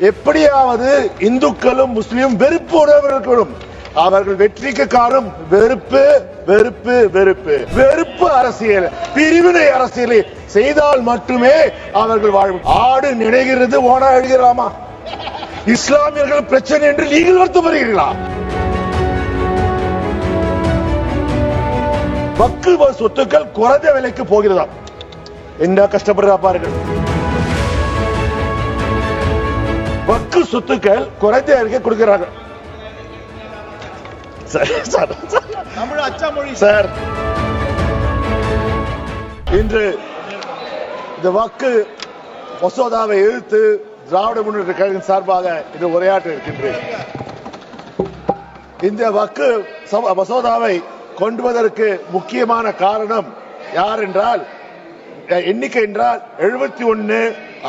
எப்படியாவது இந்துக்களும் முஸ்லீம் வெறுப்பு உணர்வுகளும் அவர்கள் வெற்றிக்கு காரணம் வெறுப்பு வெறுப்பு வெறுப்பு. வெறுப்பு அரசியல் பிரிவினை அரசியலை செய்தால் மட்டுமே அவர்கள் வாழும் ஆடு நினைகிறது ஓனா எழுகிறாமா இஸ்லாமியர்கள் பிரச்சனை என்று நீங்கள் வருத்தப்படுகிறீர்களா? மக்கள் சொத்துக்கள் குறைந்த விலைக்கு போகிறதா என்ன கஷ்டப்படுறா பாருங்கள். வக்கு சொத்துக்கள் குறைந்த விலைக்கு கொடுக்கிறார்கள் சார், இன்று இந்த வாக்கு மசோதாவை எதிர்த்து திராவிட முன்னேற்ற கழகம் சார்பாக இன்று உரையாற்ற இருக்கின்றேன். இந்த வாக்கு மசோதாவை கொண்டு வருவதற்கு முக்கியமான காரணம் யார் என்றால் எண்ணிக்கை என்றால் எழுபத்தி ஒன்னு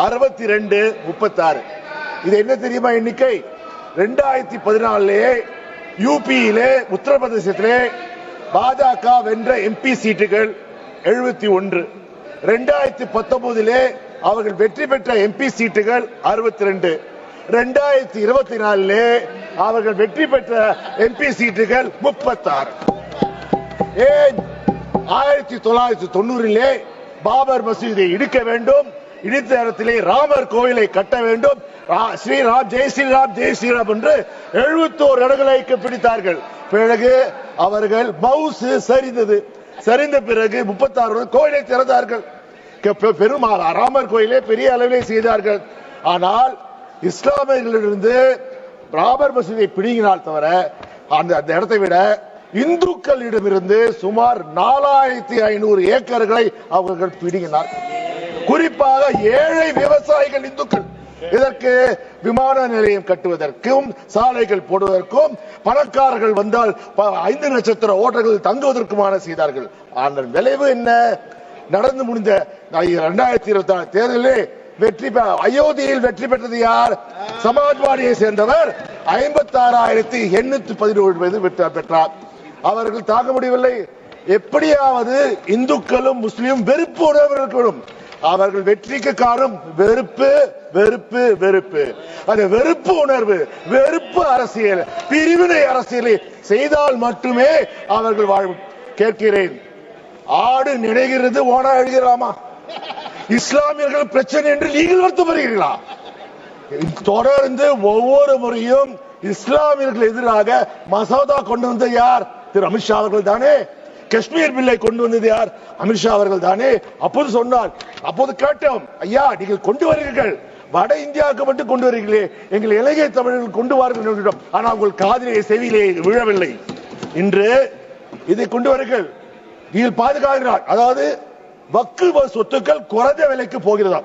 அறுபத்தி ரெண்டு முப்பத்தாறு. இது என்ன தெரியுமா எண்ணிக்கை ரெண்டாயிரத்தி பதினாலே யூபியிலே உத்தரப்பிரதேசத்திலே பாஜக வென்ற எம்பி சீட்டுகள் எழுபத்தி ஒன்று. ரெண்டாயிரத்தி பத்தொன்பதிலே அவர்கள் வெற்றி பெற்ற எம்பி சீட்டுகள் அறுபத்தி ரெண்டு. ரெண்டாயிரத்தி இருபத்தி நாலிலே அவர்கள் வெற்றி பெற்ற எம்பி சீட்டுகள் முப்பத்தாறு. ஏன்? ஆயிரத்தி தொள்ளாயிரத்தி தொண்ணூறிலே பாபர் மசூதியை இடிக்க வேண்டும். இடித்த நேரத்திலே ராமர் கோயிலை கட்ட வேண்டும். ஸ்ரீராம் ஜெய் ஸ்ரீராம் ஜெய் ஸ்ரீராம் என்று எழுபத்தோரு இடங்களை பிடித்தார்கள். பிறகு அவர்கள் மவுசு சரிந்தது. சரிந்த பிறகு முப்பத்தாறு கோயிலை திறந்தார்கள். பெரும் ராமர் கோயிலை பெரிய அளவிலே செய்தார்கள். ஆனால் இஸ்லாமியர்களிலிருந்து ராமர் மசூதியை பிடுங்கினால் தவிர அந்த அந்த இடத்தை விட இந்துக்களிடமிருந்து சுமார் நாலாயிரத்தி ஐநூறு ஏக்கர்களை அவர்கள் பிடுங்கினார் குறிப்பாக ஏழை விவசாயிகள் இந்துக்கள். இதற்கு விமான நிலையம் கட்டுவதற்கும் சாலைகள் போடுவதற்கும் பணக்காரர்கள் வந்தால் ஐந்து நட்சத்திர ஓட்டர்கள் தங்குவதற்குமான செய்தார்கள். ஆனால் விளைவு என்ன? நடந்து முடிந்த இரண்டாயிரத்தி இருபத்தி ஆறு தேர்தலில் வெற்றி அயோத்தியில் வெற்றி பெற்றது யார்? சமாஜ்வாடியை சேர்ந்தவர் ஐம்பத்தி ஆறாயிரத்தி எண்ணூத்தி பதினோரு பேர் வெற்றி பெற்றார். அவர்கள் தாங்க முடியவில்லை. எப்படியாவது இந்துக்களும் முஸ்லீமும் வெறுப்பு உணர்வுகளும் அவர்கள் வெற்றிக்கு காரணம் வெறுப்பு வெறுப்பு வெறுப்பு. அந்த வெறுப்பு உணர்வு வெறுப்பு அரசியல் பிரிவினை அரசியலை செய்தால் மட்டுமே அவர்கள் வாழும் கேட்கிறேன். ஆடு நினைகிறது ஓனா எழுகிறாமா இஸ்லாமியர்கள் பிரச்சனை என்று நீங்கள் வருத்தப்படுகிறீர்களா தொடர்ந்து ஒவ்வொரு முறையும் இஸ்லாமியர்கள் எதிராக மசோதா கொண்டு வந்த யார்? திரு அமித்ஷா அவர்கள் தானே. காஷ்மீர் பில்லை கொண்டு வந்தது யார்? அமித்ஷா அவர்கள் தானே? அப்போது சொன்னார் அப்போது கேட்டோம் ஐயா நீங்கள் கொண்டு வருகிறீர்கள். வட இந்தியாவுக்கு மட்டும் கொண்டு வருகிறீர்களே. எங்கள் இலங்கை தமிழர்கள் கொண்டு வாருங்கள் என்றோம். ஆனால் உங்கள் காதிலே செவியிலே விழவில்லை. இன்று இதை கொண்டு வருங்கள். நீங்கள் பாதுகாக்கிறார். அதாவது வக்கு சொத்துக்கள் குறைந்த விலைக்கு போகிறதா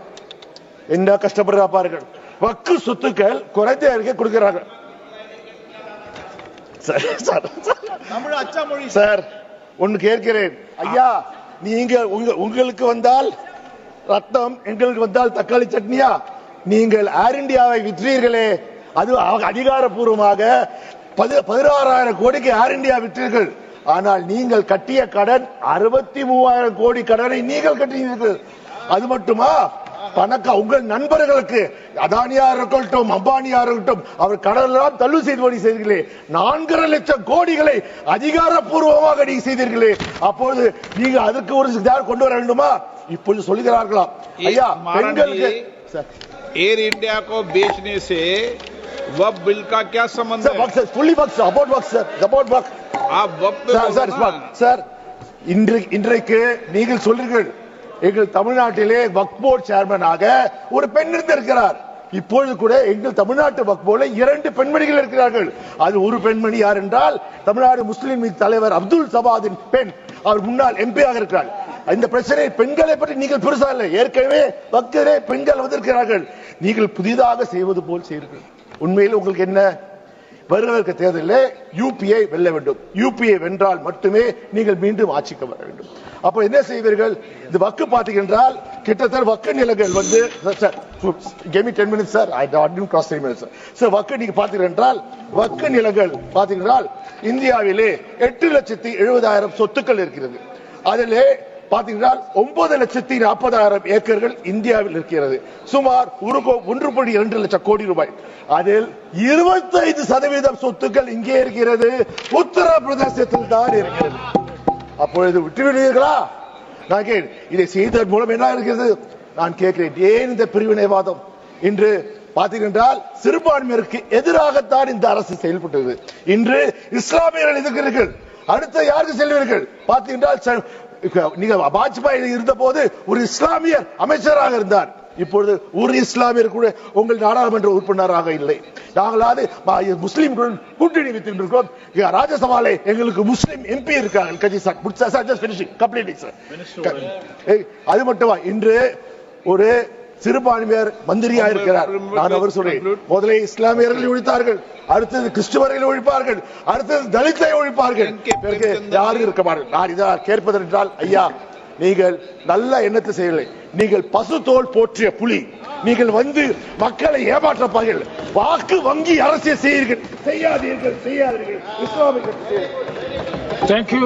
என்ன கஷ்டப்படுறா பாருங்கள். வக்கு சொத்துக்கள் குறைந்த விலைக்கு கொடுக்கிறார்கள். Sir, sir, sir. தமிழ் ஒன்னு கேட்கிறேன். ஐயா நீங்க உங்களுக்கு வந்தால் ரத்தம் எங்களுக்கு வந்தால் தக்காளி சட்னியா? நீங்கள் ஏர் இந்தியாவை விற்றீர்களே. அது அதிகாரப்பூர்வமாக பதி- பதினாறாயிரம் கோடிக்கு ஏர் இந்தியா விற்றீர்கள். ஆனால் நீங்கள் கட்டிய கடன் அறுபத்தி மூவாயிரம் கோடி கடனை நீங்கள் கட்டினீர்கள். அது மட்டுமா? பணக்கா உங்கள் நண்பர்களுக்கு அதானியா இருக்கட்டும் அம்பானியா இருக்கட்டும் அவர் கடனெல்லாம் தள்ளுபடி செய்து செய்தீர்களே நான்கரை லட்சம் கோடிகளை அதிகாரப்பூர்வமாக நீங்க செய்தீர்களே அப்பொழுது நீங்க அதற்கு ஒரு யார் கொண்டு வர வேண்டுமா இப்பொழுது சொல்லுகிறார்களாம் ஐயா महाराज பெண்களுக்கு जी, சார், एयर इंडिया को बेचने से वह बिल का क्या संबंध சார், है work, sir, fully work, sir, about work, sir, about work. आप वक्त पे சார், बोलो சார், ना। சார், சார், இன்று இன்றைக்கு நீங்கள் சொல்றீர்கள் எங்கள் தமிழ்நாட்டிலே வக் போர்டு சேர்மனாக ஒரு பெண் இருந்திருக்கிறார். இப்பொழுது கூட எங்கள் தமிழ்நாட்டு வக்போல இரண்டு பெண்மணிகள் இருக்கிறார்கள். அது ஒரு பெண்மணி யார் என்றால் தமிழ்நாடு முஸ்லிம் தலைவர் அப்துல் சபாதின் பெண். அவர் முன்னாள் எம்பியாக இருக்கிறார். இந்த பிரச்சனை பெண்களை பற்றி நீங்கள் பெருசா இல்லை. ஏற்கனவே வக்கரே பெண்கள் வந்திருக்கிறார்கள். நீங்கள் புதிதாக செய்வது போல் செய்கிறீர்கள் உண்மையில் உங்களுக்கு என்ன வருகிற தேர்தலில் யூபிஐ வெல்ல வேண்டும். யூபிஐ வென்றால் மட்டுமே நீங்கள் மீண்டும் ஆட்சிக்கு வர வேண்டும். அப்ப என்ன செய்வீர்கள்? இந்த வக்கு பார்த்தீங்கன்றால் கிட்டத்தட்ட வக்கு நிலங்கள் வந்து sir give me 10 minutes sir I didn't cross 10 minutes sir வக்கு நீங்க பார்த்தீர்கள் என்றால் வக்கு நிலங்கள் பார்த்தீங்கன்றால் இந்தியாவிலே எட்டு லட்சத்தி எழுபதாயிரம் சொத்துக்கள் இருக்கிறது. அதிலே பார்த்தீங்கன்னா ஒன்பது லட்சத்தி நாற்பதாயிரம் ஏக்கர்கள் இந்தியாவில் இருக்கிறது. சுமார் ஒரு கோ- ஒன்று புள்ளி இரண்டு லட்சம் கோடி ரூபாய். அதில் இருபத்தைந்து சதவீதம் சொத்துக்கள் இங்கே இருக்கிறது. உத்தரப்பிரதேசத்தில் தான் இருக்கிறது. அப்பொழுது விட்டுவிடுவீர்களா நான் கே இதை செய்ததன் மூலம் என்ன இருக்கிறது? நான் கேட்கிறேன் ஏன் இந்த பிரிவினைவாதம்? இன்று பார்த்தீர்கள் சிறுபான்மையினருக்கு எதிராகத்தான் இந்த அரசு செயல்பட்டது. இன்று இஸ்லாமியர்கள் எதிர்க்கிறீர்கள். அடுத்த யாருக்கு செல்வீர்கள்? பார்த்தீர்கள் நீங்க வாஜ்பாய் இருந்த போது ஒரு இஸ்லாமியர் அமைச்சராக இருந்தார். இப்பொழுது ஒரு இஸ்லாமியர் கூட உங்கள் நாடாளுமன்ற உறுப்பினராக இல்லை. நாங்களாவது முஸ்லிம்களுடன் கூட்டணி வைத்திருக்கிறோம் இங்க ராஜ்யசபாலே எங்களுக்கு முஸ்லிம் எம்பி இருக்காங்க அது மட்டுமா? இன்று ஒரு சிறுபான்மையர் மந்திரியா இருக்கிறார். நான் அவர் சொல்றேன் முதலே இஸ்லாமியர்களை ஒழித்தார்கள் அடுத்தது கிறிஸ்துவர்களை ஒழிப்பார்கள் அடுத்தது தலித்தை ஒழிப்பார்கள். பிறகு யாரும் இருக்க மாட்டார்கள். நான் இதை கேட்பதென்றால் ஐயா நீங்கள் நல்ல எண்ணத்தை செய்யவில்லை. நீங்கள் பசு தோல் போற்றிய புலி. நீங்கள் வந்து மக்களை ஏமாற்றப்பார்கள். வாக்கு வங்கி அரசியல் செய்யுங்கள் செய்யாதீர்கள் செய்யாதீர்கள். இஸ்லாமிய கட்சி செய்யுங்கள். Thank you.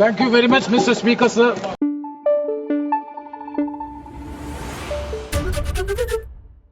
Thank you very